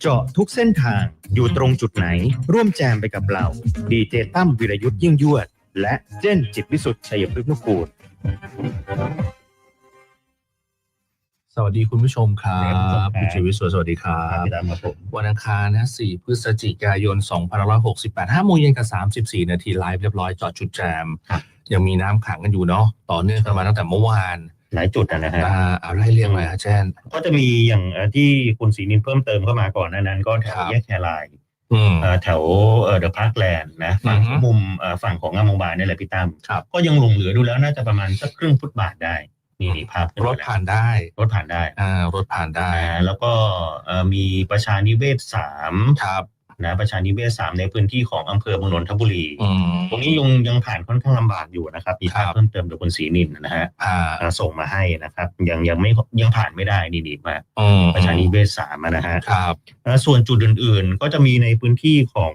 เจาะทุกเส้นทางอยู่ตรงจุดไหน ร่วมแจมไปกับเราดีเจตั้มวิรยุทธ์ยิ่งยวด และเจนจิตวิสุทธิ์ชัยพฤกษ์นุกูลสวัสดีคุณผู้ชมครัครับบคุณชีวิตสวยสวัสดีครัครับบพี่ตั้มครับผมวันอังคารนะ4พฤศจิกายน2568 5โมงเย็นกับ 34 นาทีไลฟ์เรียบร้อยจอดจุดแจมครับยังมีน้ำขังกันอยู่เนาะต่อเนื่องกันมาตั้งแต่เมื่อวาน หลายจุดนะนะฮะอ่าเอาไล่เรียงเลยฮะแจนก็จะมีอย่างเอ่อที่คุณศรีนินเพิ่มเติมเข้ามาก่อนหนานั้น ก็แถวครับแยกแครายอืมเอ่อแถวเอ่อเดอะพาร์คแลนด์นะฝั่งอือฮึมุมเอ่อฝั่งของงามวงบานนี่แหละพี่ตั้มครับก็ยังหลงเหลือดูแล้วน่าจะประมาณสักครึ่งฟุตบาทได้นี่นี่ภาพขึ้รถผ่านได้ รถผ่านได้อ่ารถผ่านได้อ่าแล้วก็เอ่อมีประชานิเวศสามครับ นะประชานิเวศสามในพื้นที่ของอำเภอเมืองนนทบุรีอืมตรงนี้ยังยังผ่านค่อนข้างลำบากอยู่นะครับมีภาพครับเพิ่มเติมจากคุณศรีนินนะฮะอ่าอ่าส่งมาให้นะครับ ยังยังไม่ยังผ่านไม่ได้นี่ดีมากอืมประชานิเวศสามอะนะฮะครับอ่าส่วนจุดอื่นๆ ก็จะมีในพื้นที่ของ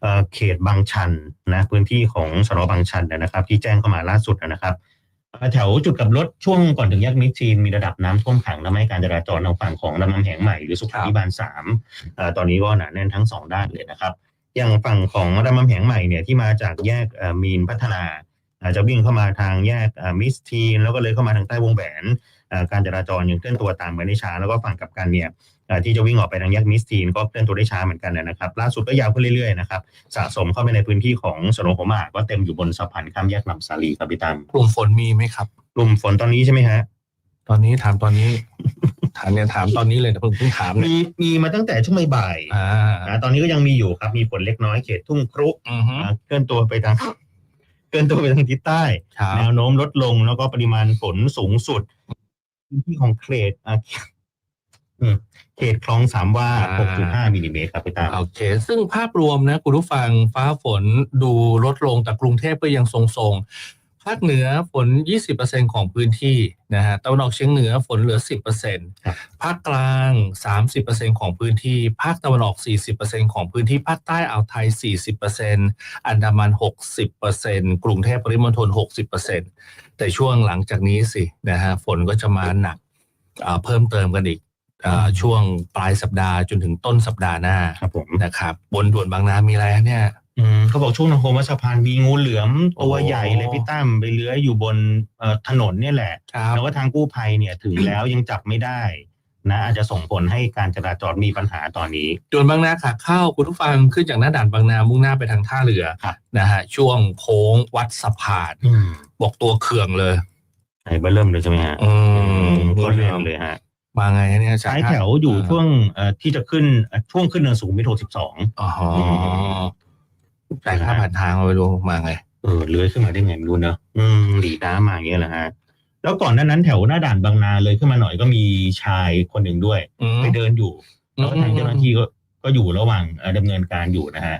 เอ่อเขตบางชันนะพื้นที่ของสนบางชันนะครับ ที่แจ้งเข้ามาล่าสุดนะครับอ่า แถวจุดกับรถช่วงก่อนถึงแยกมิตรจีนมีระดับน้ำท่วมขังทำให้การจราจรทางฝั่งของลำน้ำแหงใหม่หรือสุขาภิบาลสามตอนนี้ก็หนาแน่นทั้งสองด้านเลยนะครับ อย่างฝั่งของลำน้ำแหงใหม่เนี่ยที่มาจากแยกมีนพัฒนาจะวิ่งเข้ามาทางแยกมิสทีนแล้วก็เลยเข้ามาทางใต้วงแหวนการจราจรยังเคลื่อนตัวตามไปได้ช้าแล้วก็ฝั่งกับกันเนี่ย ที่จะวิ่งออกไปทางแยกมิสทีนก็เคลื่อนตัวได้ช้าเหมือนกันนะครับ ล่าสุดก็ยาวขึ้นเรื่อยๆนะครับสะสมเข้าไปในพื้นที่ของสนหัวหมากก็เต็มอยู่บนสะพานข้ามแยกลำสาลีครับพี่ตามกลุ่มฝนมีไหมครับ กลุ่มฝนตอนนี้ใช่ไหมฮะตอนนี้ถามตอนนี้ ถามเนี่ยถามตอนนี้เลยนะเพิ่งเพิ่งถามเนี่ยมีมีมาตั้งแต่ช่วงบ่ายอ่าๆนะตอนนี้ก็ยังมีอยู่ครับมีฝนเล็กน้อยเขตทุ่งครุอือฮึนะเคลื่อนตัวไปทางเคลื่อนตัวไปทางทิศใต้ครับแนวโน้มลดลงแล้วก็ปริมาณฝนสูงสุดพื้นที่ของเขตอะอืม เขตคลองสามว่า 6.5มิลลิเมตรครับพี่ตาม โอเค ซึ่งภาพรวมนะคุณผู้ฟังฟ้าฝนดูลดลงแต่กรุงเทพก็ยังทรงๆ ภาคเหนือฝน 20%ของพื้นที่นะฮะตะวันออกเฉียงเหนือฝนเหลือ10%ครับภาคกลาง 30%ของพื้นที่ ภาคตะวันออก 40%ของพื้นที่ ภาคใต้อ่าวไทย 40%อันดามัน 60%กรุงเทพปริมณฑล60%แต่ช่วงหลังจากนี้สินะฮะฝนก็จะมาหนักอ่าเพิ่มเติมกันอีกอ่า ช่วงปลายสัปดาห์จนถึงต้นสัปดาห์หน้าครับผมนะครับบนด่วนบางนามีอะไรฮะเนี่ยอืมเขาบอกช่วงทางโค้งวัดสะพานมีงูเหลือมตัวโอ้ใหญ่เลยพี่ตั้มไปเลื้อยอยู่บนเอ่อถนนเนี่ยแหละครับแล้วก็ทางกู้ภัยเนี่ยถึงแล้วยังจับไม่ได้นะอาจจะส่งผลให้การจราจรมีปัญหาตอนนี้ด่วนบางนาขาเข้าคุณผู้ฟังขึ้นจากหน้าด่านบางนามุ่งหน้าไปทางท่าเรือครับนะฮะช่วงโค้งวัดสะพานอืมบอกตัวเขื่องเลยไอ้เบอร์เริ่มเลยใช่ไหมฮะอืมก็เริ่มเลยฮะ มาไงฮะเนี่ยจกท้ายแถวอยู่ช่วงเอ่อที่จะขึ้นเอ่อช่วงขึ้นเนินสูงมิตรสิบสองอ๋อจ่ายค่าผ่านทางมาไปดูมาไง เออเลื้อยขึ้นมาได้ไงไม่รู้เนอะอืมหลีน้ำมาอย่างเงี้ยแหละฮะแล้วก่อนหน้านั้นแถวหน้าด่านบางนาเลยขึ้นมาหน่อยก็มีชายคนหนึ่งด้วยอืมไปเดินอยู่แล้วก็ทางเจ้าหน้าที่ก็ก็อยู่ระหว่างเอ่อดำเนินการอยู่นะฮะ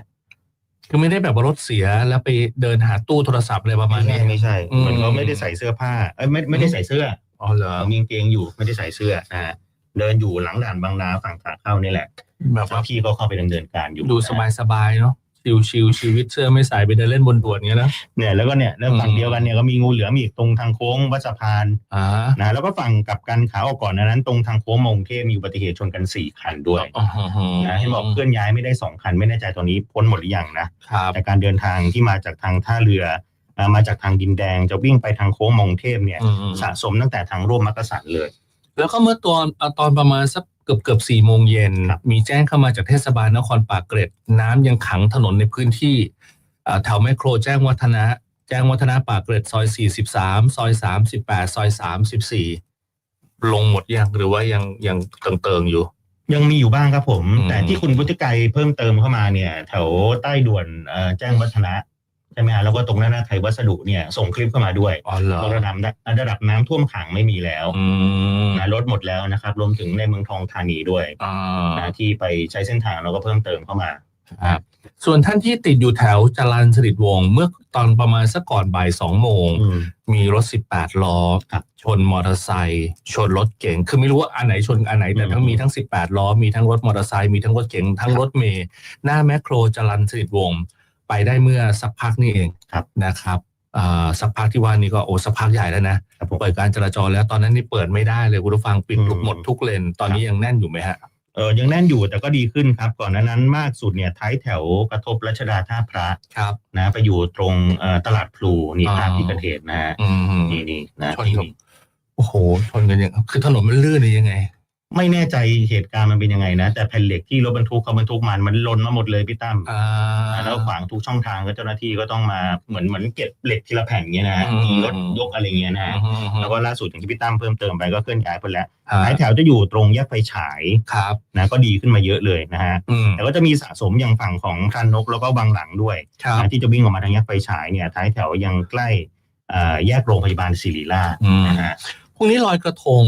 คือไม่ได้แบบว่ารถเสียแล้วไปเดินหาตู้โทรศัพท์อะไรประมาณไม่นี้ใช่ไม่ใช่อืมเหมือนเขาไม่ได้ใส่เสื้อผ้าเอ้ยไม่ไม่ได้ใส่เสื้อ อ๋อเหรอเขามีกางเกงอยู่ไม่ได้ใส่เสื้อนะฮะเดินอยู่หลังด่านบางนาฝั่งขาเข้านี่แหละแบบเจ้าหว่าน้าที่ก็เข้าไปดำเนินการอยู่ดูสบายสบายๆเนาะชิวชิวๆชีวิตเสื้อไม่ใส่ไปเดินเล่นบนด่วนเงี้ยนะเนี่ยแล้วก็เนี่ยแล้วฝั่งอืมเดียวกันเนี่ยก็มีงูเหลือมอีกตรงทางโค้งวัดสะพานอ่านะแล้วก็ฝั่งกลับกันขาออกก่อนนะนั้น ตรงทางโค้งมงเทพมีอุบัติเหตุชนกันสี่คันด้วยอ๋อนะเห็นบอกเคลื่อนย้ายไม่ได้สองคันไม่แน่ใจตอนนี้พ้นหมดหรือยังนะครับแต่การเดินทางที่มาจากทางท่าเรืออ่า มาจากทางดินแดงจะวิ่งไปทางโค้งมงเทพเนี่ยอืมสะสมตั้งแต่ทางร่วมมักกะสันเลย แล้วก็เมื่อตอนอะตอนประมาณสักเกือบเกือบสี่โมงเย็นครับมีแจ้งเข้ามาจากเทศบาลนครปากเกร็ดน้ำยังขังถนนในพื้นที่อ่าแถวแมคโครแจ้งวัฒนะ แจ้งวัฒนะปากเกร็ดซอย43ซอย38ซอย34ลงหมดยังหรือว่ายังยังเติงๆอยู่ยังมีอยู่บ้างครับผมอืมแต่ที่คุณวุฒิไกรเพิ่มเติมเข้ามาเนี่ย แถวใต้ด่วนเอ่อแจ้งวัฒนะ ใช่ไหมฮะแล้วก็ตรงหน้าหน้าไทยวัสดุเนี่ยส่งคลิปเข้ามาด้วยอ๋อเหรอระดับระดับน้ำท่วมขังไม่มีแล้วอืมนะลดหมดแล้วนะครับ รวมถึงในเมืองทองธานีด้วยอ่านะที่ไปใช้เส้นทางเราก็เพิ่มเติมเข้ามาครับส่วนท่านที่ติดอยู่แถวจรัญสนิทวงศ์เมื่อตอนประมาณสักก่อนบ่ายสองโมงอืมมีรถ 18 ล้อครับชนมอเตอร์ไซค์ชนรถเก๋งคือไม่รู้ว่าอันไหนชนอันไหนแต่อืมทั้งมีทั้ง 18 ล้อ มีทั้งรถมอเตอร์ไซค์มีทั้งรถเก๋งทั้งรถเมย์หน้าแมคโครจรัญสนิทวงศ์ ไปได้เมื่อสักพักนี่เองครับนะครับอ่าสักพักที่ว่านี้ก็โอ้สักพักใหญ่แล้วนะครับผมเปิดการจราจรแล้วตอนนั้นนี่เปิดไม่ได้เลยคุณผู้ฟังปิดอืมทุกหมดทุกเลนตอนนี้ยังแน่นอยู่ไหมฮะเออยังแน่นอยู่แต่ก็ดีขึ้นครับ ก่อนหน้านั้นมากสุดเนี่ยท้ายแถวกระทบรัชดาท่าพระครับนะไปอยู่ตรงเอ่อตลาดพลูนี่อ๋อภาพที่เกิดเหตุนะฮะอืมนี่นี่นะชนที่กับนี่โอ้โหชนกันยังคือถนนมันลื่นหรือยังไง ไม่แน่ใจเหตุการณ์มันเป็นยังไงนะ แต่แผ่นเหล็กที่รถบรรทุกเขาบรรทุกมันมันหล่นมาหมดเลยพี่ตั้มอ่าแล้วขวางทุกช่องทางก็เจ้าหน้าที่ก็ต้องมาเหมือนเหมือนเก็บเหล็กทีละแผ่นเงี้ยนะฮะอืมมีรถยกอะไรเงี้ยนะฮะอืมแล้วก็ล่าสุดอย่างที่พี่ตั้มเพิ่มเติมไปก็เคลื่อนย้ายไปแล้วฮะท้ายแถวจะอยู่ตรงแยกไฟฉายครับนะก็ดีขึ้นมาเยอะเลยนะฮะอืมแต่ก็จะมีสะสมอย่างฝั่งของพรานนกแล้วก็บางหลังด้วยครับนะที่จะวิ่งออกมาทางแยกไฟฉายเนี่ยท้ายแถวยังใกล้เอ่อแยกโรงพยาบาลศิริราชอืมนะฮะพรุ่งนี้ลอยกระทง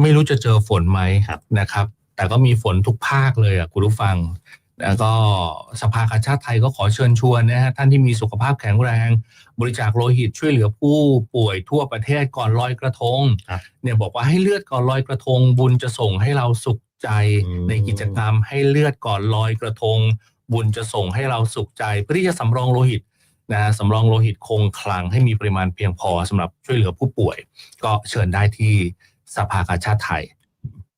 ไม่รู้จะเจอฝนไหมครับนะครับ แต่ก็มีฝนทุกภาคเลยอะคุณผู้ฟัง แล้วก็สภากาชาติไทยก็ขอเชิญชวนนะฮะท่านที่มีสุขภาพแข็งแรง บริจาคโลหิตช่วยเหลือผู้ป่วยทั่วประเทศก่อนลอยกระทงครับเนี่ยบอกว่าให้เลือดก่อนลอยกระทง บุญจะส่งให้เราสุขใจอืมในกิจกรรมให้เลือดก่อนลอยกระทง บุญจะส่งให้เราสุขใจเพื่อที่จะสำรองโลหิตนะฮะสำรองโลหิตคงคลังให้มีปริมาณเพียงพอสำหรับช่วยเหลือผู้ป่วย ก็เชิญได้ที่ สภากาชาติไทย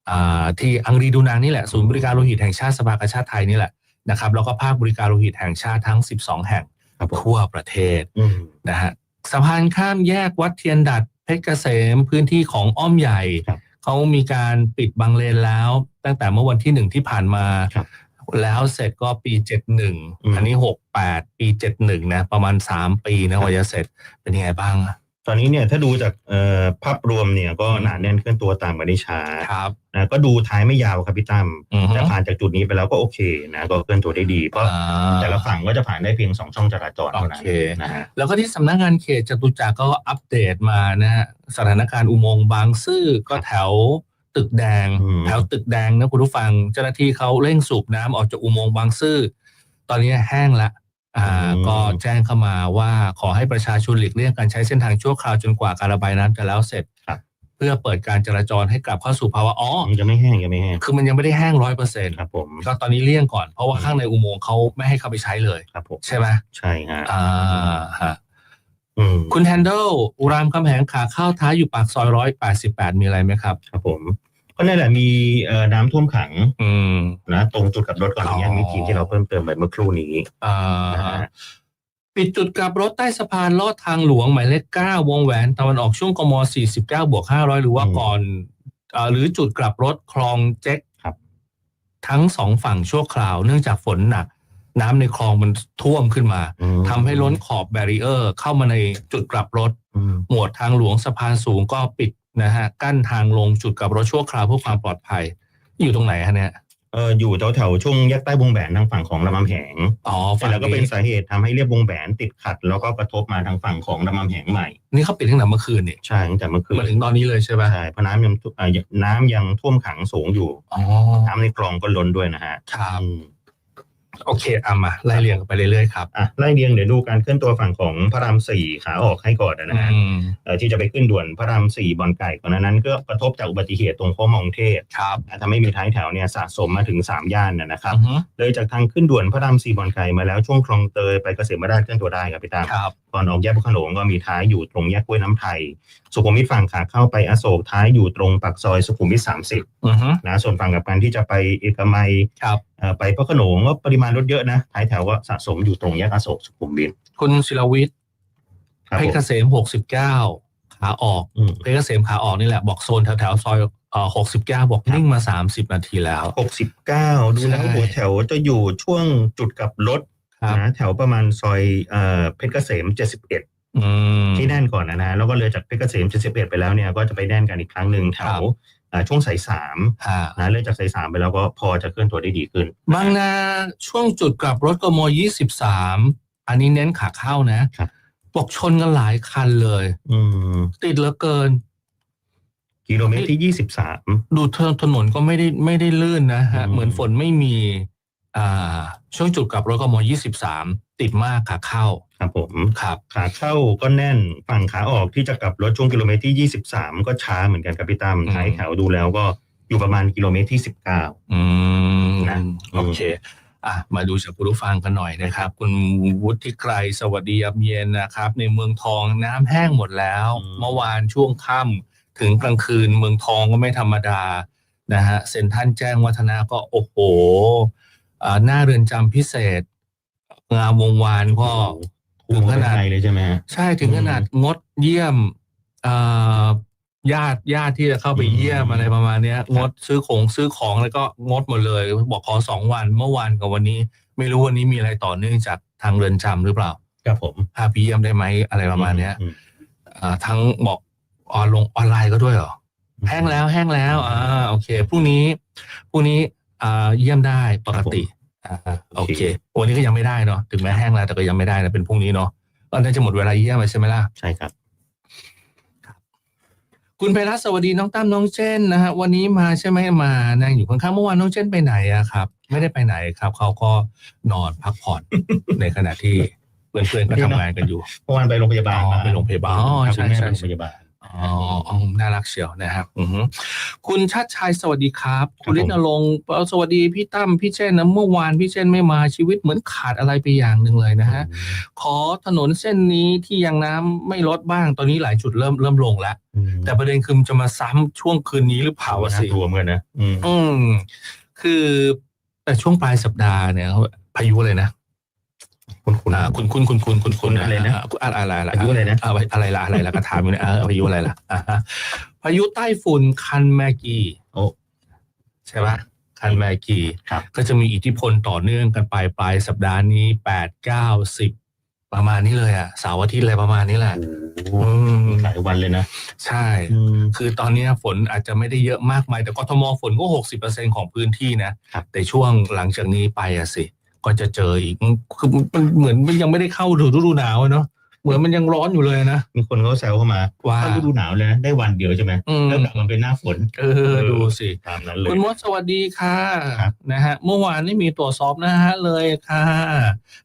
อ่าที่อังรีดูนางนี่แหละศูนย์บริการโลหิตแห่งชาติสภากาชาติไทยนี่แหละนะครับแล้วก็ภาคบริการโลหิตแห่งชาติทั้ง 12 แห่งครับผมทั่วประเทศอืมนะฮะสะพานข้ามแยกวัดเทียนดัดเพชรเกษมพื้นที่ของอ้อมใหญ่ครับเขามีการปิดบางเลนแล้ว ตั้งแต่เมื่อวันที่หนึ่งที่ผ่านมาครับแล้วเสร็จก็ปีเจ็ดหนึ่งอืมอันนี้หกแปดปีเจ็ดหนึ่งนะ ประมาณสามปีนะกว่าจะเสร็จเป็นยังไงบ้างอะ ตอนนี้เนี่ยถ้าดูจากเอ่อภาพรวมเนี่ยก็อืมหนาแน่นเคลื่อนตัวตามมาได้ช้าครับนะก็ดูท้ายไม่ยาวครับพี่ตั้มอือฮึแต่ผ่านจากจุดนี้ไปแล้วก็โอเคนะก็เคลื่อนตัวได้ดี เพราะอ่าแต่ละฝั่งก็จะผ่านได้เพียงสองช่องจราจรเท่านั้นโอเคนะฮะแล้วก็ที่สำนักงานเขตจตุจักรก็อัปเดตมานะฮะสถานการณ์อุโมงค์บางซื่อก็แถวตึกแดงอืมแถวตึกแดงนะคุณผู้ฟังเจ้าหน้าที่เขาเร่งสูบน้ำออกจากอุโมงค์บางซื่อตอนนี้แห้งละอ่า ก็แจ้งเข้ามาว่าขอให้ประชาชนหลีกเลี่ยงการใช้เส้นทางชั่วคราวจนกว่าการระบายน้ำจะแล้วเสร็จครับเพื่อเปิดการจราจรให้กลับเข้าสู่ภาวะอ๋อยังไม่แห้งยังไม่แห้งคือมันยังไม่ได้แห้งร้อยเปอร์เซ็นต์ครับผมก็ตอนนี้เลี่ยงก่อนเพราะว่าอืมข้างในอุโมงค์เขาไม่ให้เข้าไปใช้เลยครับผมใช่ไหมใช่ฮะอ่าฮะอืมคุณแฮนเดิลรามคำแหงขาเข้าท้ายอยู่ปากซอยร้อยแปดสิบแปดมีอะไรไหมครับ ครับผม ก็นั่นแหละมีเอ่อน้ำท่วมขังอืม นะตรงจุดกลับรถก่อนถึงแยกอ๋อมิตรทีที่เราเพิ่มเติมไปเมื่อครู่นี้อ่านะฮะ ปิดจุดกลับรถใต้สะพานลอดทางหลวงหมายเลขเก้าวงแหวนตะวันออกช่วงกมสี่สิบเก้าบวกห้าร้อยหรือว่าอืมก่อนอ่าหรือจุดกลับรถคลองเจ๊กครับ ทั้งสองฝั่งชั่วคราว เนื่องจากฝนหนัก น้ำในคลองมันท่วมขึ้นมาอืมทำให้ล้นขอบแบรีเออร์ เข้ามาในจุดกลับรถ อืม หมวดทางหลวงสะพานสูงก็ปิด นะฮะกั้นทางลงจุดกลับรถชั่วคราวเพื่อความปลอดภัย อยู่ตรงไหนฮะเนี่ยเอออยู่แถวแถวๆช่วงแยกใต้วงแหวนทางฝั่งของลำมำแหงอ๋อแต่แล้วก็เป็นสาเหตุทำให้เรียบวงแหวนติดขัด แล้วก็กระทบมาทางฝั่งของลำมำแหงใหม่ นี่เขาปิดตั้งแต่เมื่อคืนนี่ใช่ตั้งแต่เมื่อคืนมาถึงตอนนี้เลยใช่ไหมใช่เพราะน้ำยังเอ่อน้ำยังท่วมขังสูงอยู่อ๋อน้ำในคลองก็ล้นด้วยนะฮะครับอืม โอเคเอามาไล่เรียงกันไปเรื่อยๆครับอะไล่เรียงเดี๋ยวดูการเคลื่อนตัวฝั่งของพระรามสี่ขาออกให้ก่อนนะฮะอืมเอ่อที่จะไปขึ้นด่วนพระรามสี่บอนไก่ก่อนหนานั้น ก็กระทบจากอุบัติเหตุตรงโค้งมองเทพครับทำให้มีท้ายแถวเนี่ยสะสมมาถึงสามย่านนะนะครับ อือฮึเลยจากทางขึ้นด่วนพระรามสี่บอนไก่มาแล้วช่วงคลองเตยไปเกษมราชเคลื่อนตัวได้ครับพี่ตาม ครับ ก่อนออกแยกพระโขนงก็มีท้ายอยู่ตรงแยกกล้วยน้ำไทย สุขุมวิทฝั่งขาเข้าไปอโศกท้ายอยู่ตรงปากซอยสุขุมวิทสามสิบอือฮึนะส่วนฝั่งกับการที่จะไปเอกมัยครับ เอ่อไปพระโขนงก็ปริมาณรถเยอะนะท้ายแถวก็สะสมอยู่ตรงแยกอโศกสุขุมวิทคุณศิลวิทย์ครับเพชรผมเกษมหกสิบเก้าขาออกอืม เพชรเกษมขาออกนี่แหละบอกโซนแถวๆซอยเอ่อหกสิบเก้าบอกนิ่งมาสามสิบนาทีแล้ว หกสิบเก้าดูแล้วใช่ หัวแถวจะอยู่ช่วงจุดกลับรถครับ นะแถวประมาณซอยเอ่อเพชรเกษมเจ็ดสิบเอ็ด อืม ที่แน่นก่อนนะนะแล้วก็เลยจากเพชรเกษมเจ็ดสิบเอ็ดไปแล้วเนี่ยก็จะไปแน่นกันอีกครั้งหนึ่งแถครัวบเอ่อ ช่วงสายสามฮะนะเลยจากสายสามไปแล้วก็พอจะเคลื่อนตัวได้ดีขึ้น บางนาช่วงจุดกลับรถกมยี่สิบสามอันนี้เน้นขาเข้านะครับบอกชนกันหลายคันเลย อืมติดเหลือเกิน กิโลเมตรที่ยี่สิบสามดูถถนนก็ไม่ได้ไม่ได้ลื่นนะฮะอืมเหมือนฝนไม่มีอ่า ช่วงจุดกลับรถกมยี่สิบสามติดมากขาเข้า ครับผมครับขาเข้าก็แน่นฝั่งขาออกที่จะกลับรถช่วงกิโลเมตรที่ยี่สิบสามก็ช้าเหมือนกันครับพี่ตั้มอืมท้ายแถวดูแล้วก็อยู่ประมาณกิโลเมตรที่สิบเก้าอืมนะโอเคอะมาดูจากคุณผู้ฟังกันหน่อยนะครับ คุณวุฒิไกรสวัสดียามเย็นนะครับ ในเมืองทองน้ำแห้งหมดแล้วอืมเมื่อวานช่วงค่ำถึงกลางคืนเมืองทองก็ไม่ธรรมดานะฮะเซ็นทรัลแจ้งวัฒนะก็โอ้โหอ่า หน้าเรือนจำพิเศษงามวงวานก็ถึงขนาดเลยใช่ไหมฮะใช่ถึงขนาดงดเยี่ยมอ่าญาติญาติที่จะเข้าไปอืมเยี่ยมอะไรประมาณเนี้ยครับงดซื้อของซื้อของแล้วก็งดหมดเลย บอกขอสองวันเมื่อวานกับวันนี้ ไม่รู้วันนี้มีอะไรต่อเนื่องจากทางเรือนจำหรือเปล่าครับผมพาไปเยี่ยมได้ไหมอะไรประมาณเนี้ยอืมอ่าทั้งบอกออนลงออนไลน์ก็ด้วยเหรอแห้งแล้วแห้งแล้วอ่าโอเคพรุ่งนี้พรุ่งนี้ อ่าเยี่ยมได้ปกติอ่าโอเควันนี้ก็ยังไม่ได้เนาะถึงแม้แห้งแล้วแต่ก็ยังไม่ได้นะเป็นพรุ่งนี้เนาะก็น่าจะหมดเวลาเยี่ยมแล้วใช่ไหมล่ะใช่ครับ คุณไพรัสสวัสดีน้องตั้มน้องเจนนะฮะวันนี้มาใช่ไหมมานั่งอยู่ข้างๆเมื่อวานน้องเจนไปไหนอะครับ ไม่ได้ไปไหนครับ เขาก็นอนพักผ่อนในขณะที่เพื่อนๆก็ทำงานกันอยู่เมื่อวานไปโรงพยาบาลอ๋อมาไปโรงพยาบาลอ๋อครับใช่คุณแม่ใช่ไปโรงพยาบาล อ๋ออ๋อ น่ารักเชียวนะครับอือฮึคุณชาติชายสวัสดีครับครับ คุณฤทธิ์นรงค์สวัสดีพี่ตั้มพี่เจนนะเมื่อวานพี่เจนไม่มาชีวิตเหมือนขาดอะไรไปอย่างหนึ่งเลยนะฮะ ขอถนนเส้นนี้ที่ยังน้ำไม่ลดบ้าง ตอนนี้หลายจุดเริ่มเริ่มลงแล้วอืมแต่ประเด็นคือมันจะมาซ้ำช่วงคืนนี้หรือเปล่าวะสิน่ากลัวเหมือนกันนะอืม อืม คือแต่ช่วงปลายสัปดาห์เนี่ยเขาพายุเลยนะ คุณคุณอ่าคุณคุณคุณคุณคุณคุณอะไรนะอะไรอะไรอะไรพายุอะไรนะอ่าอะไรละอะไรละก็ถามอยู่เนี่ยอ่าพายุอะไรล่ะอ่าฮะพายุใต้ฝุ่นคันแมกีโอ้ใช่ปะคันแมกีครับก็จะมีอิทธิพลต่อเนื่องกันไปปลายสัปดาห์นี้แปดเก้าสิบประมาณนี้เลยอะเสาร์อาทิตย์อะไรประมาณนี้แหละโอ้โหอืมหลายวันเลยนะ ใช่อืมคือตอนนี้ฝนอาจจะไม่ได้เยอะมากมาย แต่กทมฝนก็หกสิบเปอร์เซ็นของพื้นที่นะครับแต่ช่วงหลังจากนี้ไปอะสิ ก็จะเจออีกอืมคือมันเหมือนมันยังไม่ได้เข้าฤดูหนาวอะเนาะเหมือนมันยังร้อนอยู่เลยนะ มีคนเขาแซวเข้ามาว่าเข้าฤดูหนาวเลยนะได้วันเดียวใช่ไหมอืมแล้วกลับมาเป็นหน้าฝน เออดูสิตามนั้นเลยคุณมดสวัสดีค่ะครับนะฮะเมื่อวานนี่มีตรวจสอบนะฮะเลยค่ะ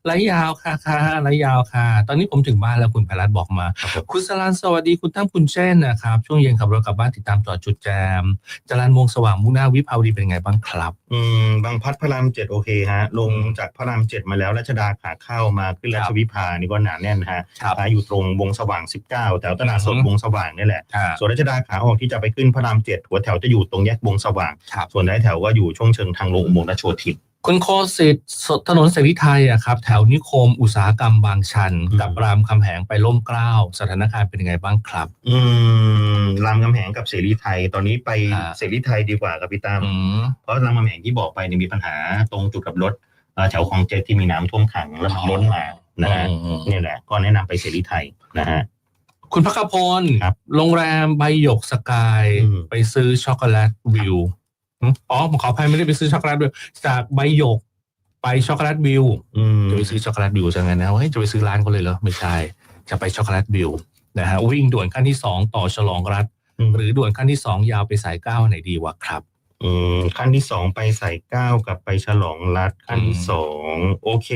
ไหลยาวค่ะค่ะไหลยาวค่ะ ตอนนี้ผมถึงบ้านแล้วคุณไพรัตน์บอกมาครับผมคุณสลันสวัสดีคุณตั้มคุณเช่นนะครับ ช่วงเย็นขับรถกลับบ้านติดตามต่อจุดแจมจรันวงสว่างมุ่งหน้าวิภาวดีเป็นไงบ้างครับ อืมบางพัดพระรามเจ็ดโอเคฮะ ลงอืมจากพระรามเจ็ดมาแล้วรัชดาขาเข้ามาขึ้นราครัชบวิภานี่ก็หนาแน่นฮะครับขาอยู่ตรงวงสว่าง 19แถวตลาดสดอือฮึ วงสว่างนี่แหละ อ่า ส่วนรัชดาขาออกที่จะไปขึ้นพระรามเจ็ดหัวแถวจะอยู่ตรงแยกวงสว่าง ครับ ส่วนท้ายแถวก็อยู่ช่วงเชิงทางลงอุโมงค์ราชโชทิน คุณโคสิทธิ์สถนนเสรีไทยอะครับ แถวนิคมอุตสาหกรรมบางชันอืมกับรามคำแหงไปล่มเกล้าสถานการณ์เป็นยังไงบ้างครับ อืมรามคำแหงกับเสรีไทย ตอนนี้ไปอ่าเสรีไทยดีกว่าครับพี่ตั้มอืมเพราะรามคำแหงที่บอกไปเนี่ยมีปัญหาตรงจุดกับรถเอ่อแถวคลองเจ็ดที่มีน้ำท่วมขังแล้วมันล้นมานะฮะอืมนี่แหละ ก็แนะนำไปเสรีไทยนะฮะคุณพักขพลครับโรงแรมใบหยกสกายอืมไปซื้อช็อกโกแลตวิวหึ อ๋อผมขออภัยไม่ได้ไปซื้อช็อกโกแลตวิวจากใบหยกไปช็อกโกแลตวิวอืมจะไปซื้อช็อกโกแลตวิวจะไงนะเฮ้ยจะไปซื้อร้านเขาเลยเหรอไม่ใช่จะไปช็อกโกแลตวิวนะฮะวิ่งด่วนขั้นที่สองต่อฉลองรัฐอืมหรือด่วนขั้นที่สองยาวไปสายเก้าไหนดีวะครับอืมขั้นที่สองไปใส่เก้ากับไปฉลองรัฐขั้นที่อืมสองโอเค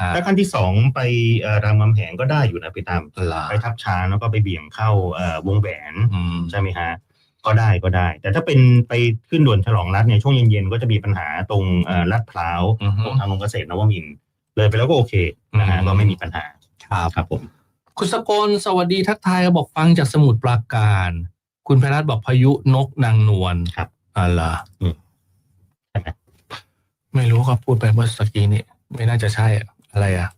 ฮะถ้าขั้นที่สองไปเอ่อรามคำแหงก็ได้อยู่นะพี่ตามเหรอไปทับช้างแล้วก็ไปเบี่ยงเข้าเอ่อวงแหวนอืมใช่ไหมฮะ ก็ได้ก็ได้ แต่ถ้าเป็นไปขึ้นด่วนฉลองรัฐเนี่ยช่วงเย็นๆก็จะมีปัญหาตรงเอ่อลาดพร้าวอือฮึตรงทางลงเกษตรนวมินทร์เลยไปแล้วก็โอเคนะฮะอืมก็ไม่มีปัญหาครับครับผมคุณสกลสวัสดีทักทายบอกฟังจากสมุทรปราการ คุณไพรัตน์บอกพายุนกนางนวลครับอะไรออืมใช่ไหมไม่รู้ครับพูดไปเมื่อสักกี้นี่ไม่น่าจะใช่อะอะไรอะอะ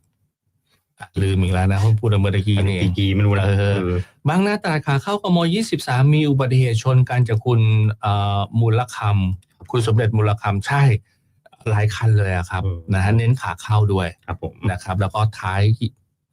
ลืมอีกแล้วนะเพิ่งพูดเมื่อตะกี้นี่เองกี่กีไม่รู้นะเออเออบางหน้าตราดขาเข้ากม23มีอุบัติเหตุชนกันจากคุณเอ่อมูลคำคุณสมเด็จมูลคำใช่หลายคันเลยอะครับนะฮะเน้นขาเข้าด้วยครับผมนะครับ แล้วก็ท้าย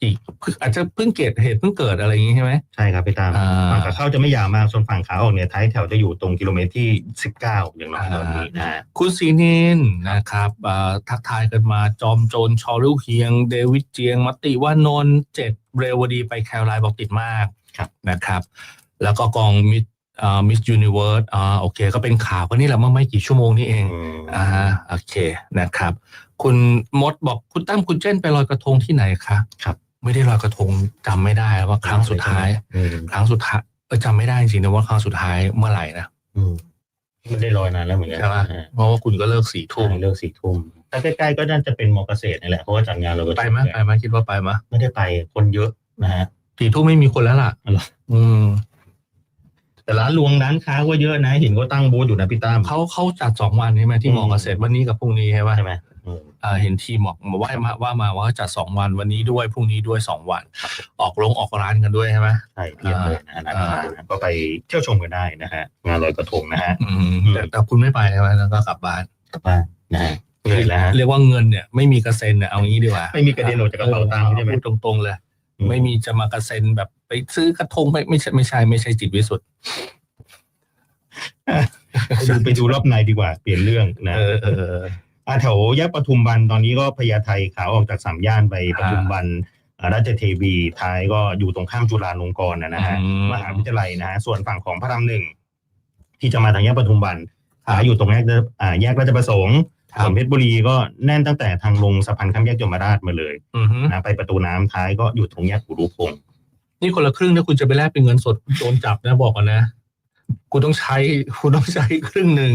อีกอีกเพิ่งอาจจะเพิ่งเกิดเหตุเพิ่งเกิดอะไรอย่างงี้ใช่ไหมใช่ครับพี่ตามอ่าฝั่งขาเข้าจะไม่ยาวมากส่วนฝั่งขาออกเนี่ยท้ายแถวจะอยู่ตรงกิโลเมตรที่ 19 อย่างน้อยอ่าตอนนี้นะฮะคุณสีนินนะครับเอ่อทักทายกันมาจอมโจรชอริวเฮียง เดวิดเจียงมติว่านนท์เจ็ดเรวดีไปแคลไลน์บอกติดมากครับนะครับ แล้วก็กองมิสมิสยูนิเวิร์สอ่าโอเค ก็เป็นข่าวก็นี่แหละเมื่อไม่กี่ชั่วโมงนี้เองอืมอ่าโอเคนะครับ คุณมดบอกคุณตั้มคุณเจนไปลอยกระทงที่ไหนคะครับ ไม่ได้ลอยกระทงจำไม่ได้ว่าครั้งสุดท้าย อืมครั้งสุดท้ายเออจำไม่ได้จริงๆนะว่าครั้งสุดท้ายเมื่อไหร่นะ อืมไม่ได้ลอยนานแล้วเหมือนกันใช่ปะ อ่าเพราะว่าคุณก็เลิกสี่ทุ่มเลิกสี่ทุ่มถ้าใกล้ๆก็น่าจะเป็นมอเกษตรนี่แหละเพราะว่าจัดงานเราก็ไปไหมไปไหมคิดว่าไปไหมไม่ได้ไปคนเยอะนะฮะ สี่ทุ่มไม่มีคนแล้วล่ะอ๋อเหรอ อืมแต่ร้านรวงร้านค้าก็เยอะนะเห็นก็ตั้งบูธอยู่นะพี่ตั้ม เขาเขาจัดสองวันใช่ไหมที่อืมหมอเกษตรวันนี้กับพรุ่งนี้ใช่ไหมใช่ไหมอืมอ่า เห็นทีมบอกมาว่ามาว่ามาว่าเขาจัดสองวันวันนี้ด้วยพรุ่งนี้ด้วยสองวัน ออกลงออกร้านกันด้วยใช่ไหมใช่เพียบเลยนะฮะร้านอ่าค้านะก็ไปเที่ยวชมกันได้นะฮะงานลอยกระทงนะฮะอืมแต่แต่คุณไม่ไปใช่ไหมแล้วก็กลับบ้านกลับบ้านนะฮะเหนื่อยแล้วฮะเรียกว่าเงินเนี่ยไม่มีกระเซ็นเนี่ยเอางี้ดีกว่าไม่มีกระเด็นออกจากกระเป๋าตังค์ใช่ไหมพูดตรงๆเลย ไม่มีจะมากระเซ็นแบบไปซื้อกระทงไม่ไม่ใช่ไม่ใช่ไม่ใช่จิตวิสุทธิ์ไปดูไปดูรอบในดีกว่า เปลี่ยนเรื่องนะ เออเออเอออ่าแถวแยกปทุมวันตอนนี้ก็พญาไทขาออกจากสามย่านไปปทุมวันอ่าราชเทวีท้ายก็อยู่ตรงข้ามจุฬาลงกรณ์นะนะฮะอืมมหาวิทยาลัยนะฮะส่วนฝั่งของพระรามหนึ่งที่จะมาทางแยกปทุมวันครับอ่าอยู่ตรงแยกเดิมอ่าแยกราชประสงค์ครับส่วนเพชรบุรีก็แน่นตั้งแต่ทางลงสะพานข้ามแยกยมราชมาเลยอือฮึนะไปประตูน้ำท้ายก็อยู่ตรงแยกอุรุพงศ์นี่คนละครึ่งนะคุณจะไปแลกเป็นเงินสดโดนจับนะบอกก่อนนะ คุณต้องใช้คุณต้องใช้ครึ่งหนึ่ง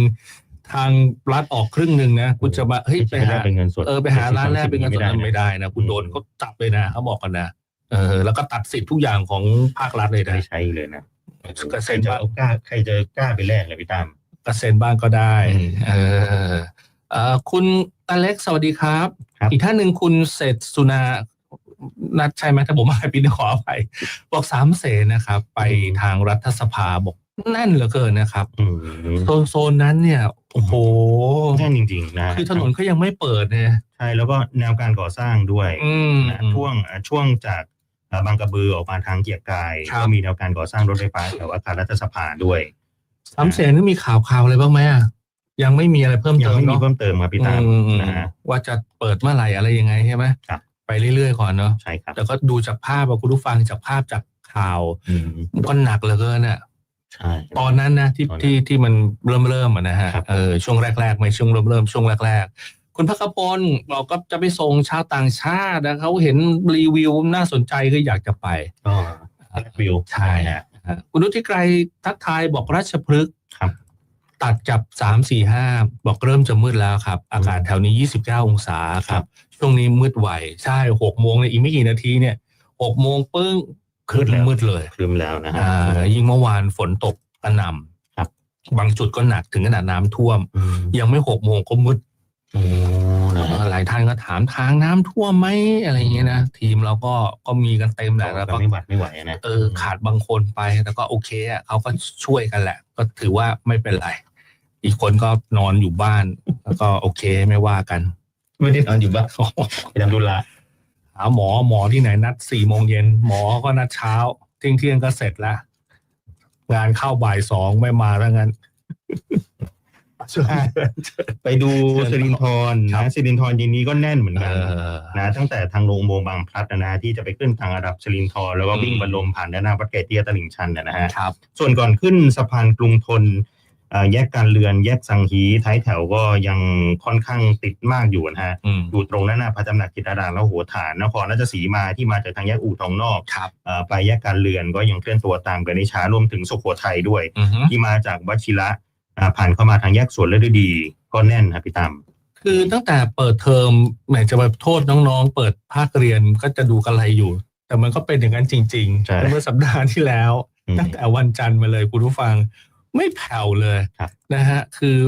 ทางรัฐออกครึ่งหนึ่งนะคุณจะมาเฮ้ยไปไม่หาได้เป็นเงินสดเออไปหาร้านแรกเป็นเงินสดไม่ได้ไม่ได้นะคุณโดนเขาจับเลยนะเขาบอกกันนะเออแล้วก็ตัดสิทธิ์ทุกอย่างของภาครัฐเลยนะไม่ใช่เลยนะกระใครเซ็นจะบ้างเอากล้าใครจะกล้าไปแลกเลยพี่ตามกระเซ็นบ้างก็ได้อืมเออเออคุณอเล็กซ์สวัสดีครับครับ อีกท่านหนึ่งคุณเศรษฐสุนานัดใช่ไหมถ้าผมไม่ผิดขออภัยบอกสามเสนนะครับ ไปทางรัฐสภาบอก แน่นเหลือเกินนะครับ อืมโซนโซนนั้นเนี่ย โอ้โห แน่นจริงๆนะคือถนนก็ยังไม่เปิดเนี่ย ใช่แล้วก็แนวการก่อสร้างด้วยอืม นะช่วงอ่าช่วงจากอ่าบางกระบือออกมาทางเกียรติกายครับ ก็มีแนวการก่อสร้างรถไฟฟ้าแถวอาคารรัฐสภาด้วยสามเสนนี่มีข่าวข่าวอะไรบ้างไหมอะยังไม่มีอะไรเพิ่มยัเติงมไม่มีเนาะเพิ่มเติมครับพี่ตาม อืมนะฮะว่าจะเปิดเมื่อไหร่อะไรยังไงใช่ไหมครับ ไปเรื่อยๆก่อนเนาะใช่ครับแต่ก็ดูจากภาพอะคุณผู้ฟังจากภาพจากข่าว อืม ก็หนักเหลือเกินอะ ใช่ตอนนั้นนะที่ตอนนั้นที่ที่มันเริ่มเริ่มอะนะฮะครับเออช่วงแรกๆไม่ช่วงเริ่มเริ่มช่วงแรก ๆ คุณพักพลบอกก็จะไปส่งชาวต่างชาตินะเขาเห็นรีวิวน่าสนใจก็อยากจะไปก็วิวใช่ฮะฮะคุณนุชที่ไกรทักทายบอกราชพฤกษ์ครับตัดจับสามสี่ห้าบอกเริ่มจะมืดแล้วครับ อากาศแถวนี้ยี่สิบเก้าองศาครับ ช่วงนี้มืดไวใช่หกโมงเนี่ยอีกไม่กี่นาทีเนี่ยหกโมงปึ้ง ขึ้นมืดเลยครึมแล้วนะฮะอ่ายิ่งเมื่อวานฝนตกกระหน่ครับำบางจุดก็หนักถึงขนาดน้ำท่วมอืมยังไม่หกโมงก็มืดโอ้นะฮะหลายท่านก็ถามทางน้ำท่วมไหมอะไรอย่างเงี้ยนะทีมเราก็ก็มีกันเต็มแหละแล้วก็ก็ไม่หวัดไม่ไหวนะเออขาดบางคนไปแต่ก็โอเคอะเขาก็ช่วยกันแหละ ก็ถือว่าไม่เป็นไร อีกคนก็นอนอยู่บ้าน แล้วก็โอเคไม่ว่ากัน ไม่ได้นอนอยู่บ้านไปทำธุระ หาหมอหมอที่ไหนนัดสี่โมงเย็นหมอก็นัดเช้าเที่ยงเที่ยงก็เสร็จแล้ว งานเข้าบ่ายสองไม่มาแล้วงั้น ไปดูเชิญสิรินทรครับนะสิรินทรเย็นนี้ก็แน่นเหมือนเอกันอนะตั้งแต่ทางลงอุโมงค์บางพลัดนะนะที่จะไปขึ้นทางระดับสิรินทรแล้วก็วิ่งอืมบรรลมผ่านด้านหน้าวัดเกตเตียตลิ่งชันนะนะฮะครับส่วนก่อนขึ้นสะพานกรุงทนเอ่อ แยกการเรือนแยกสังฮีท้ายแถวก็ยังค่อนข้างติดมากอยู่นะฮะอืมอยู่ตรงนั้นนะพระตำหนักจิตรดาและหัวฐานนครราชสีมาที่มาจากทางแยกอู่ทองนอกครับเอ่อไปแยกการเรือนก็ยังเคลื่อนตัวตามกันในช้ารวมถึงสุโขทัยด้วยอือฮึที่มาจากวชิระอ่าผ่านเข้ามาทางแยกสวนฤดีก็แน่นครับพี่ตั้มคือตั้งแต่เปิดเทอมแหมจะไปโทษน้องๆ เปิดภาคเรียนก็จะดูกันอะไรอยู่ แต่มันก็เป็นอย่างนั้นจริงใช่ๆเมื่อสัปดาห์ที่แล้วอืมตั้งแต่วันจันทร์มาเลยคุณผู้ฟัง ไม่แผ่วเลยครับนะฮะคือ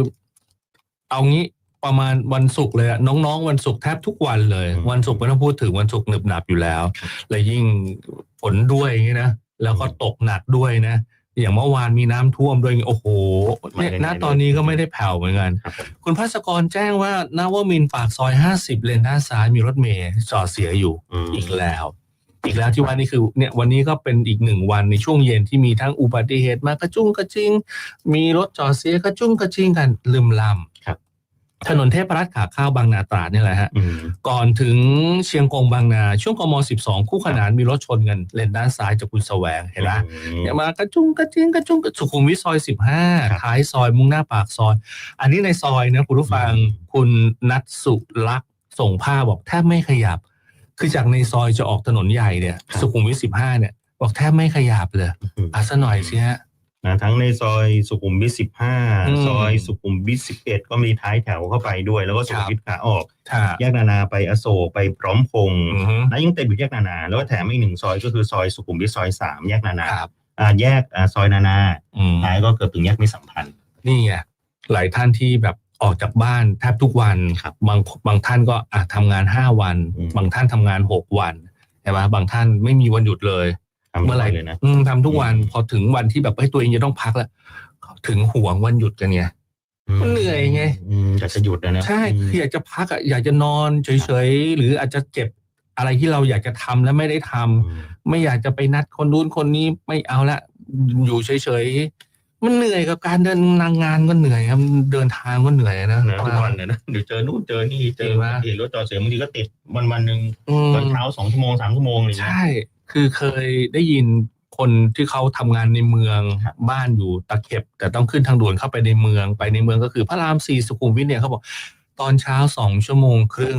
เอางี้ประมาณวันศุกร์เลยอะน้องๆ วันศุกร์แทบทุกวันเลย วันศุกร์ไม่ต้องพูดถึงวันศุกร์หนึบหนับอยู่แล้ว และยิ่งฝนด้วยอย่างนี้นะแล้วก็ตกหนักด้วยนะอย่างเมื่อวานมีน้ำท่วมด้วยโอ้โหเนี่ยณตอนนี้ก็ไม่ได้แผ่วเหมือนกันครับคุณพัสกรแจ้งว่านาวมินทร์ปากซอย50เลนด้านซ้ายมีรถเมย์จอดเสียอยู่อืมอีกแล้ว อีกแล้วที่ว่านี่คือเนี่ยวันนี้ก็เป็นอีกหนึ่งวันในช่วงเย็นที่มีทั้งอุบัติเหตุมากระจุ้งกระจิง มีรถจอดเสียกระจุ้งกระจิงกันลืมลำครับ ถนนเทพรัตน์ขาเข้าวบางนาตราดนี่แหละฮะอืมก่อนถึงเชียงกงบางนา ช่วงกม 12 คู่ขนานมีรถชนกันเลนด้านซ้ายจากคุณแสวงเห็นไหมอย่ามากระจุงกระจิ้งกระจุงกระสุขุมวิทซอยสิบห้าครับท้ายซอยมุ่งหน้าปากซอย อันนี้ในซอยนะคุณผู้ฟังอืมคุณนัทสุลักษณ์ส่งภาพบอกแทบไม่ขยับ คือจากในซอยจะออกถนนใหญ่เนี่ยสุขุมวิทสิบห้าเนี่ยบอกแทบไม่ขยับเลยอืมอะซะหน่อยสิฮะ นะทั้งในซอยสุขุมวิทสิบห้าอืมซอยสุขุมวิทสิบเอ็ดก็มีท้ายแถวเข้าไปด้วย แล้วก็สุขุมวิทขาออกค่ะ แยกนานาไปอโศกไปพร้อมพงษ์อือฮึ แล้วยังเต็มอยู่แยกนานา แล้วก็แถมอีกหนึ่งซอยก็คือซอยสุขุมวิทซอยสามแยกนานาครับอ่าแยกอ่าซอยนานาอืมท้ายก็เกือบถึงแยกมิตรสัมพันธ์ นี่ไงหลายท่านที่แบบ ออกจากบ้านแทบทุกวันครับบางบางท่านก็อะทำงานห้าวัน อืม บางท่านทำงานหกวันใช่ไหมบางท่านไม่มีวันหยุดเลย ทำเมื่อไหร่ เลยนะ อืมทำทุกวันอืมพอถึงวันที่แบบให้ยตัวเองจะต้องพักแล้วถึงห่วงวันหยุดกันไงมันเหนื่อยไง อืมอยากจะหยุดนะนะใช่อืม คืออยากจะพักอะอยากจะนอนเฉยๆ หรืออาจจะเจ็บอะไรที่เราอยากจะทำแล้วไม่ได้ทำอืมไม่อยากจะไปนัดคนนู้นคนนี้ไม่เอาละอยู่เฉยๆ มันเหนื่อยกับการเดินนางงานก็เหนื่อยครับเดินทางก็เหนื่อยนะนะทุกวันเลยนะเดี๋ยวเจอนู่นเจอนี่เจอจริงปะเหตุรถจอดเสียบางทีก็ติดวันวันๆหนึ่งอืมตอนเช้าสองชั่วโมงสามชั่วโมงอะไรอย่างเงี้ยใช่ คือเคยได้ยินคนที่เขาทำงานในเมืองครับบ้านอยู่ตะเข็บ แต่ต้องขึ้นทางด่วนเข้าไปในเมืองไปในเมืองก็คือพระรามสี่สุขุมวิทเนี่ยเขาบอก ตอนเช้าสองชั่วโมงครึ่ง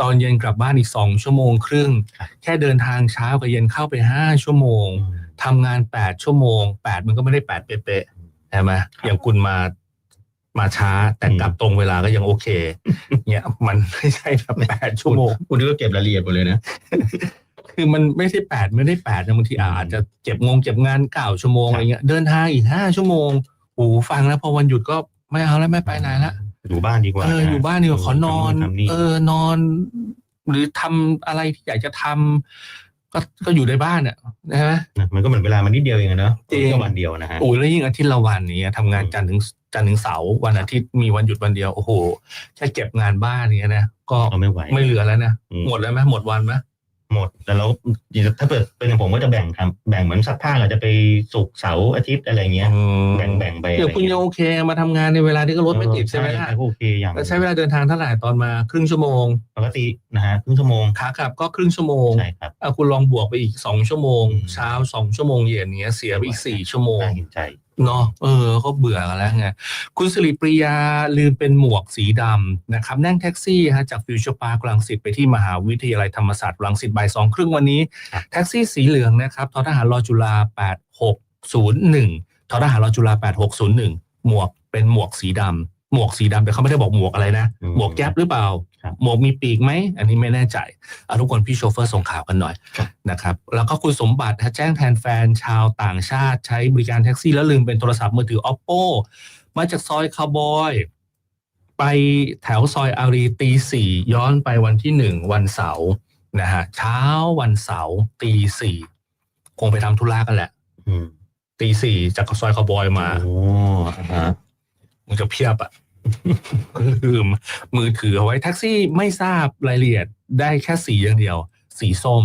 ตอนเย็นกลับบ้านอีกสองชั่วโมงครึ่งครับแค่เดินทางเช้ากับเย็นเข้าไปห้าชั่วโมงอืม ทำงานแปดชั่วโมงแปดมันก็ไม่ได้แปดเป๊ะๆใช่ไหมอย่างคุณมามาช้าแต่กลับตรงเวลาก็ยังโอเค เนี่ยมันไม่ใช่แบบแปดชั่วโมงคุณนี่ก็เก็บรายละเอียดหมดเลยนะ คือมันไม่ใช่แปดไม่ได้แปดนะบางทีอาจจะเจ็บงงเจ็บงานเก้าชั่วโมงครับอะไรเงี้ยเดินทางอีกห้าชั่วโมงโอ้โหฟังแล้วพอวันหยุดก็ไม่เอาแล้วไม่ไปไหนละอยู่บ้านดีกว่าเอออยู่บ้านดีกว่าขอนอนทำนี่เออนอน หรือทำอะไรที่อยากจะทำ ก็ก็อยู่ในบ้านอะใช่ไหมนะมันก็เหมือนเวลามันนิดเดียวเองอะเนอะจริง ก็วันเดียวนะฮะ โอ้ยแล้วยิ่งอาทิตย์ละวันเนี้ยทำงานอืมจันทร์ถึงจันทร์ถึงเสาร์วันอาทิตย์มีวันหยุดวันเดียวโอ้โหแค่เก็บงานบ้านเนี้ยนะก็ก็ไม่ไหว ไม่เหลือแล้วนะอืม หมดแล้วไหมหมดวันไหม หมดแต่เราถ้าเกิดเป็นอย่างผมก็จะแบ่งทำแบ่งเหมือนซักผ้าอาจจะไปศุกร์เสาร์อาทิตย์อะไรเงี้ยแบ่งแบ่งๆไปเดี๋ยวคุณยังโอเคมาทำงานในเวลาที่ก็รถไม่ติดใช่ไหมล่ะก็โอเคอย่างแล้วใช้เวลาเดินทางเท่าไหร่ตอนมาครึ่งชั่วโมงปกตินะฮะครึ่งชั่วโมงขากลับก็ครึ่งชั่วโมงใช่ครับเอาคุณลองบวกไปอีกสองชั่วโมงอืมเช้าสองชั่วโมงเย็นเนี้ยเสียไปอีกสี่ชั่วโมงน่าเห็นใจ เนาะเออก็เบื่อกันแล้วไงคุณสิริปริยาลืมเป็นหมวกสีดำนะครับนั่งแท็กซี่ฮะจากฟิวเจอร์พาร์คลังสิตไปที่มหาวิทยาลัยธรรมศาสตร์รังสิตบ่ายสองครึ่งวันนี้ครับแท็กซี่สีเหลืองนะครับททหารรอจุฬา8601ททหารรอจุฬา8601 หมวกเป็นหมวกสีดำหมวกสีดำแต่เขาไม่ได้บอกหมวกอะไรนะอืมหมวกแก๊ปหรือเปล่าครับ หมวกมีปีกไหม อันนี้ไม่แน่ใจเอาทุกคนพี่โชเฟอร์ส่งข่าวกันหน่อยครับนะครับแล้วก็คุณสมบัติฮะแจ้งแทนแฟนชาวต่างชาติ ใช้บริการแท็กซี่ แล้วลืมเป็นโทรศัพท์มือถือ oppo มาจากซอยคาวบอยไปแถวซอยอารีตีสี่ย้อนไปวันที่หนึ่งวันเสาร์นะฮะเช้าวันเสาร์ตีสี่คงไปทำธุระกันแหละอืมตีสี่จากซอยคาวบอยมาโอ้ฮะมึงจะเพียบอะ ลืมมือถือเอาไว้แท็กซี่ไม่ทราบรายละเอียดได้แค่สีอย่างเดียว สีส้ม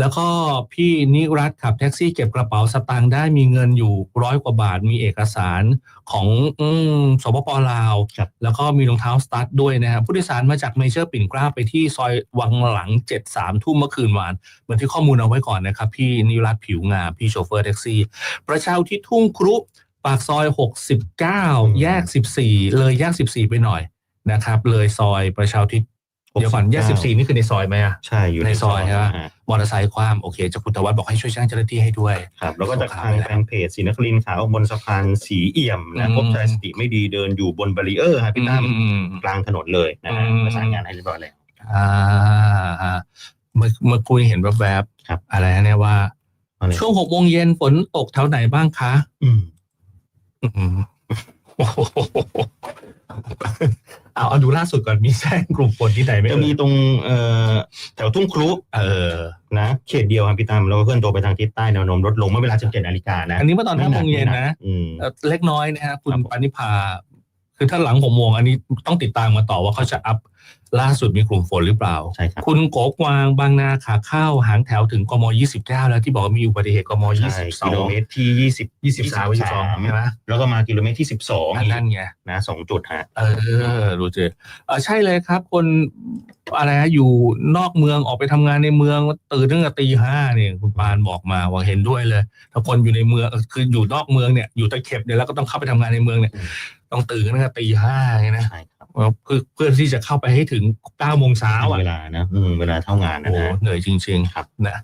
แล้วก็พี่นิรัตน์ขับแท็กซี่เก็บกระเป๋าสตางค์ได้มีเงินอยู่ร้อยกว่าบาทมีเอกสารของอืมสปปลาวครับแล้วก็มีรองเท้าสตาร์ทด้วยนะครับผู้โดยสารมาจากเมเจอร์ปิ่นเกล้าไปที่ซอยวังหลังเจ็ดสามทุ่มเมื่อคืนวานบันทึกข้อมูลเอาไว้ก่อนนะครับ พี่นิรัตน์ผิวงามพี่โชเฟอร์แท็กซี่ ประชาอุที่ทุ่งครุ ปากซอย 69 แยก 14 เลยแยก 14 ไปหน่อยนะครับ เลยซอยประชาอุทิศเดี๋ยวก่อนแยก 14 นี่คือในซอยไหมอะใช่อยู่ในซอยใช่ปะฮะมอเตอร์ไซค์ความโอเคเจากคุณตวัฒน์บอกให้ช่วยแจ้งเจ้าหน้าที่ให้ด้วยครับแล้วก็จากส่งข่าวทางไปแล้วแฟนเพจศรีนครินทร์ขาออกบนสะพานสีเอี่ยมนะอืมพบชายสติไม่ดีเดินอยู่บนบารีเออร์ฮะพี่ตั้มอืมกลางถนนเลยนะฮะอืมประสานงานให้เรียบร้อยแล้วอ่าอ่าเมื่อเมื่อคุยเห็นแวบๆครับอะไรนะเนี่ยว่าเอาเลยช่วงหกโมงเย็นฝนตกแถวไหนบ้างคะ เอาเอาดูล่าสุดก่อนมีแจ้งกลุ่มฝนที่ไหนไหมจะมีตรงเอ่อแถวทุ่งครุเออนะเขตเดียวครับพี่ตั้มแล้วก็เคลื่อนตัวไปทางทิศใต้แนวโน้มลดลงเมื่อเวลา17นาฬิกานะ อันนี้เมื่อตอนห้าโมงเย็นไม่หนะอืมเอ่อเล็กน้อยนะฮะคุณครับผมปานิพาคือถ้าหลังหกโมงอันนี้ต้องติดตามมาต่อว่าเขาจะอัพ ล่าสุดมีกลุ่มฝนหรือเปล่า ใช่ครับ คุณโกกวางบางนาขาเข้าหางแถวถึงกม 29 แล้วที่บอกว่ามีอุบัติเหตุกม ใช่กิโลเม22 ตรที่ยี่สิบ23 22ใช่ไหมแล้วก็มากิโลเมตรที่สิบสองอันนั่นไง นะสองจุดฮะ เออรู้เจอเออใช่เลยครับ คนอะไรฮะอยู่นอกเมืองออกไปทำงานในเมืองตื่นตั้งแต่ตีห้าเนี่ยคุณปานบอกมาว่าเห็นด้วยเลย ถ้าคนอยู่ในเมืองคืออยู่นอกเมืองเนี่ยอยู่ตะเข็บเนี่ยแล้วก็ต้องเข้าไปทำงานในเมืองเนี่ย อืม ต้องตื่นตั้งแต่ตีห้าไงนะ ใช่ครับ เพื่อเพื่อที่จะเข้าไปให้ถึงเก้าโมงเช้าอะเวลานะอืมเวลาเท่างานนะโอ้ฮะเหนื่อยจริงครับๆนะ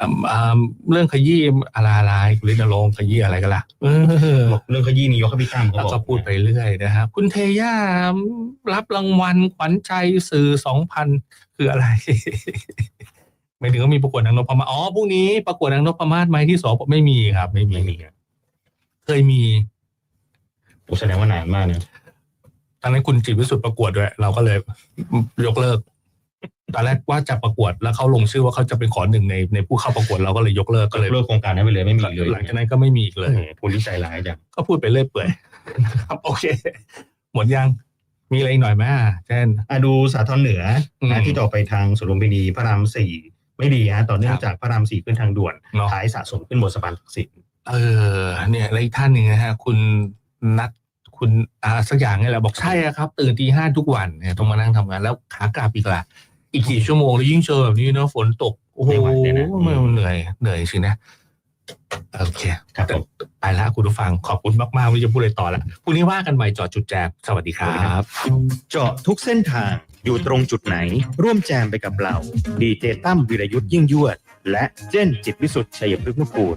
อ่าอ่าเรื่องขยี้อะไรอะไรคุณลินลงค์ขยี้อะไรกันล่ะเออบอกเรื่องขยี้นี่ยกให้พี่ตั้มเขาแล้วบอกก็พูดไปเรื่อยนะครับคุณเทย่ารับรางวัลขวัญใจสื่อสองพันคืออะไรไม่ถึงก็มีประกวดนางนพมาศอ๋อพรุ่งนี้ประกวดนางนพมาศไหมที่สปไม่มีครับ ไม่มีไม่มีครับเคยมีโอ้แสดงว่านานมากนะ ตอนนั้นคุณจิตรวิสุทธ์ประกวดด้วย เราก็เลยยกเลิก ตอนแรกว่าจะประกวดแล้วเขาลงชื่อว่าเขาจะเป็นขอหนึ่งในในผู้เข้าประกวดเราก็เลยยกเลิกก็เลยเลิกโครงการนั้นไปเลยไม่มีอีกเลยหลังจากนั้นก็ไม่มีอีกเลยโอ้โหคุณที่ใจร้ายจังก็พูดไปเรื่อยเปื่อยนะครับโอเค หมดยังมีอะไรอีกหน่อยไหมอะเช่นอะดูสาทรเหนืออืมนะที่จะออกไปทางสุรุมพินีพระรามสี่ไม่ดีฮะต่อเนื่อคงรับจากพระรามสี่ขึ้นทางด่วนเนาะท้ายสะสมขึ้นบนสะพานศักดิ์สิทธิ์เออเนี่ยแล้วอีกท่านหนึ่งนะฮะ คุณนัด คุณอ่าสักอย่างนี่แหละบอกใช่อะครับ ตื่นตีห้าทุกวันเนี่ยต้องมานั่งทำงานแล้วขากลับอีกละอีกกี่ชั่วโมงแล้วยิ่งเจอแบบนี้เนาะฝนตกโอ้โหไม่ไหวเลยนะมันเหนื่อยเหนื่อยจริงนะโอเคครับผมไปแล้วคุณผู้ฟังขอบคุณมากๆไม่รู้จะพูดอะไรต่อละพรุ่งนี้ว่ากันใหม่จอดจุดแจกสวัสดีครับ เจาะทุกเส้นทางอยู่ตรงจุดไหน ร่วมแจมไปกับเรา ดีเจตั้มวิรยุทธ์ยิ่งยวด และเจนจิตวิสุทธิ์ชัยพฤกษ์นุกูล